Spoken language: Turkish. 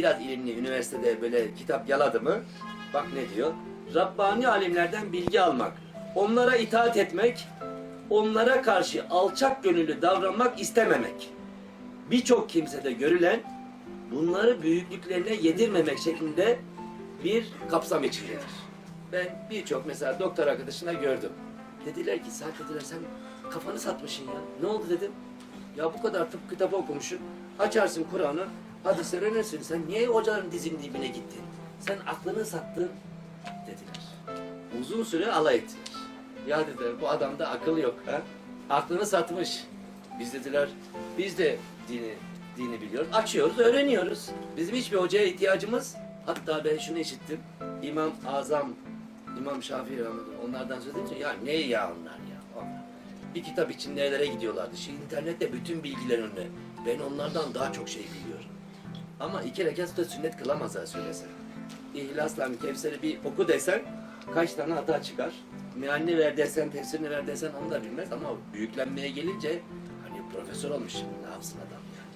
biraz ilimli üniversitede böyle kitap yaladı mı? Bak ne diyor? Rabbani alimlerden bilgi almak, onlara itaat etmek, onlara karşı alçak gönüllü davranmak istememek. Birçok kimsede görülen bunları büyüklüklerine yedirmemek şeklinde bir kapsam içindedir. Ben birçok mesela doktor arkadaşına gördüm. Dediler ki Saat dediler sen kafanı satmışsın ya. Ne oldu dedim. Ya bu kadar tıp kitabı okumuşsun. Açarsın Kur'an'ı. Hadi öğrenirsin. Sen niye hocaların dizinin dibine gittin? Sen aklını sattın dediler. Uzun süre alay ettiler. Ya dediler bu adamda akıl yok. Ha? Aklını satmış. Biz dediler biz de dini dini biliyoruz. Açıyoruz, öğreniyoruz. Bizim hiçbir hocaya ihtiyacımız. Hatta ben şunu işittim. İmam Azam, İmam Şafii rahmetullah onlardan söz edince ya ne ya onlar ya. Bir kitap için nerelere gidiyorlardı. Şimdi internette bütün bilgiler önüne. Ben onlardan daha çok şey biliyorum. Ama iki rekat da sünnet kılamazlar söylesen. İhlasla Kevser'i bir oku desen kaç tane hata çıkar. Mealini ver desen, tefsirini ver desen onu da bilmez ama büyüklenmeye gelince hani profesör olmuş şimdi yapsın adam yani.